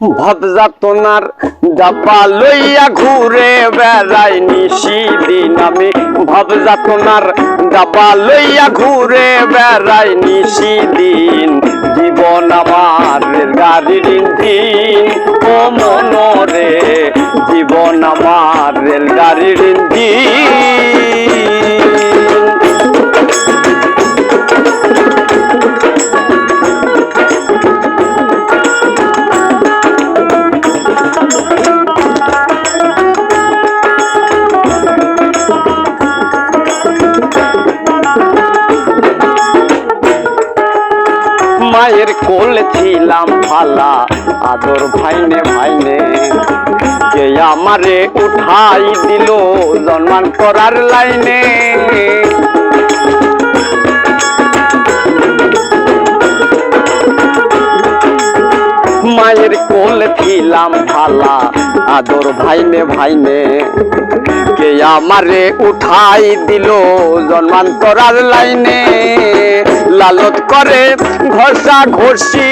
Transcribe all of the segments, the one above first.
ভবজাতনার ডাপা লইয়া ঘুরে বেড়াই নিশি দিন। আমি ভবজাতনার ডাপা লইয়া ঘুরে বেড়াই নিশি দিন। জীবন আমার রেলগাড়ির দিন ও মনরে। জীবন আমার রেলগাড়ির মায়ের কোল ছিলাম ফালা আদর ভাইনে ভাইনে। কে আমারে উঠাই দিল জন্মান করার লাইনে। মায়ের কোল ছিলাম ফালা আদর ভাইনে ভাইনে। কে আমারে উঠাই দিল জন্মান্তরার লাইনে? লালত করে ঘষা ঘষি।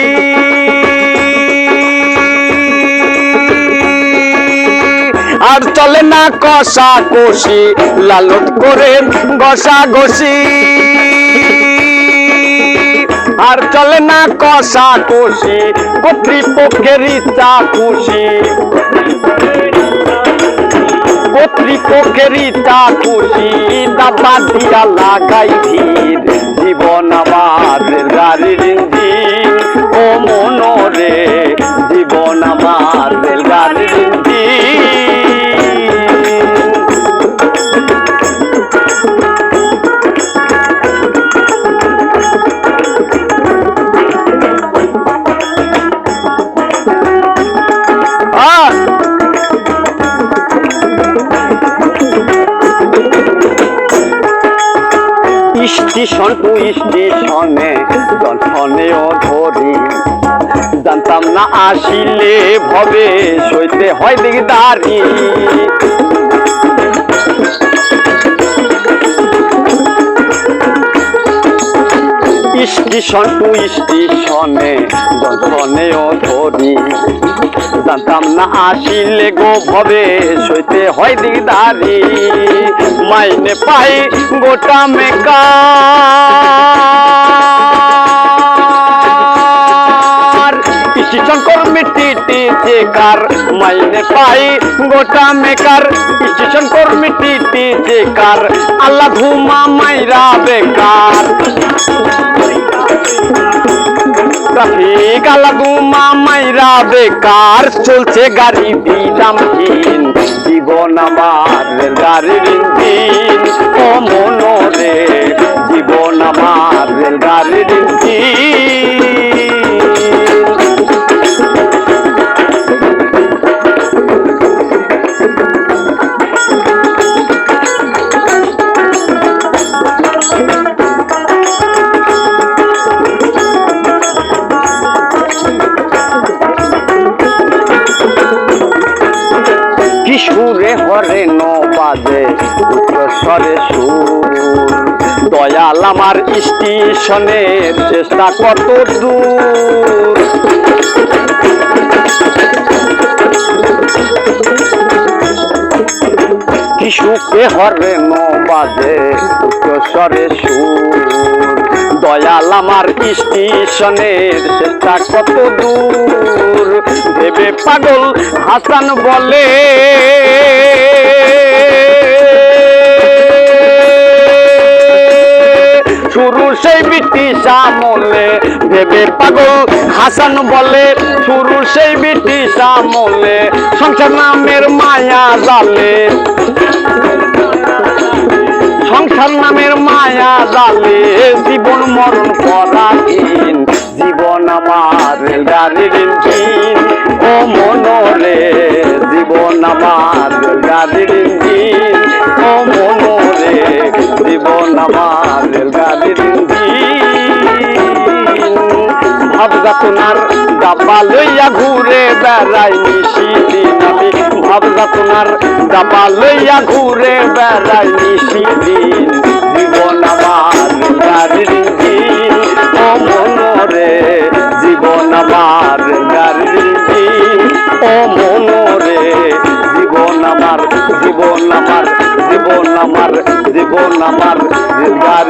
আর চলে না কষা কষি, লালত করে ঘষা ঘষি। আর চলে না কষা কষি কর্তৃপক্ষের ইচ্ছা খুশি কর্তৃপক্ষের তা খুশি দাবা দিয়া লাগাই ভিড়। জীবন আমার রেলগাড়ির স্টেশন টু স্টেশনে জনসনেও ধরি জানতাম না আসিলে ভবে, সইতে হয় দিকদারি স্টেশন টু স্টেশনে জনসনেও ধরি জানতাম না আসিলে গো ভবে, সইতে হয় দিকদারি মাইনে পাই গোটা মেকা। স্টেশন কর্মী টিটি চেকার মাইনে পাই গোটা মেকার। স্টেশন কর্মী টিটি চেকার আল্লাহ ধুমা মাইরা বেকার। মাইরা বেকার চলছে গাড়ি বিরামহীন জীবন আমার গাড়ির ইঞ্জিন। উচ্চ স্বরে সুর। দয়াল আমার স্টেশনের চেষ্টা কত দূর। সুখে হরে বাজে উচ্চ স্বরে সুর। দয়াল আমার স্টেশনের চেষ্টা কত দূর। ভেবে পাগল হাসান বলে আমলে ভেবে পাগল হাসান বলে শুরু সেই ব্রিটিশ আমলে সংসার নামের মায়া জালে। সংসার নামের মায়া জালে, জীবন মরণ পরাধীন জীবন আমার রেলগাড়ির ইঞ্জিন ও মনরে জীবন আমার রেলগাড়ির ইঞ্জিন ও মনরে জীবন আমার রেলগাড়ির তোমার ডাব্বা লইয়া ঘুরে বেড়াই নিশি দিন আমি। তোমার ডাব্বা লইয়া ঘুরে বেড়াই নিশি দিন জীবন আমার গাড়ির দিন ও মনরে জীবন আমার গাড়ির দিন ও মনোরে জীবন আমার জীবন আমার জীবন আমার জীবন আমার জীবন